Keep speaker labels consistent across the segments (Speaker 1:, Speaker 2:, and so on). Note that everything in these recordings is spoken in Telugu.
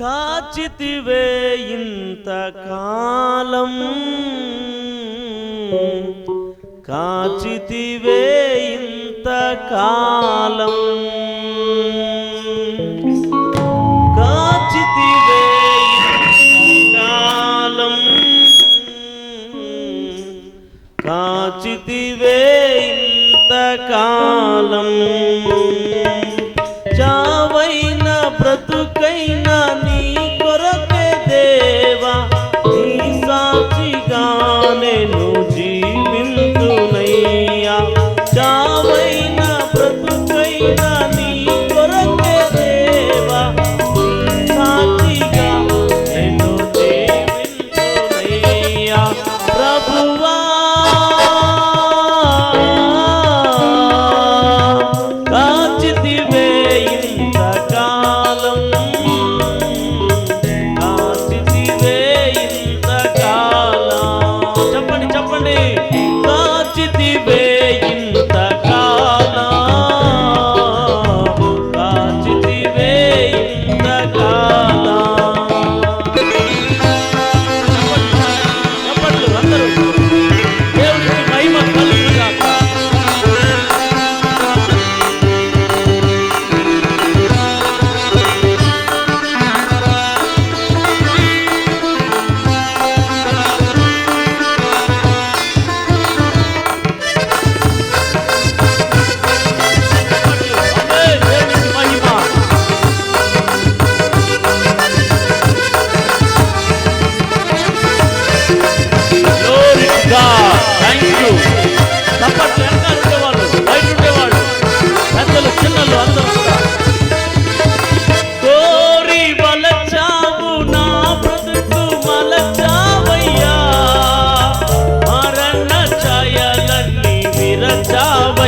Speaker 1: కాచితివే ఇంత కాలం. కాచితివే ఇంతకాలం కాచితివే కాలం. చావైన బ్రతుకు 있다.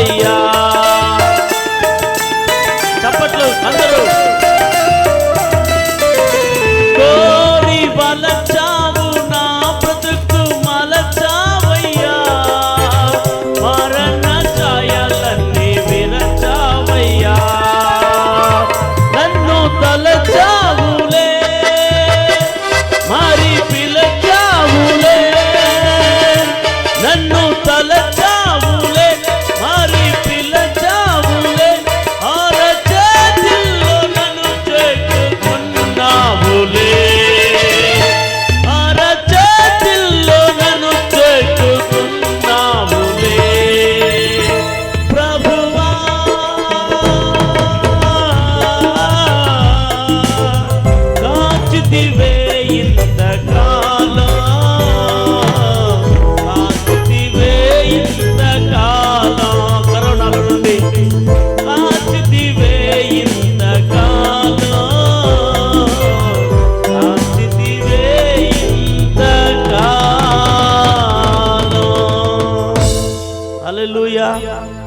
Speaker 1: হইয়া Yeah.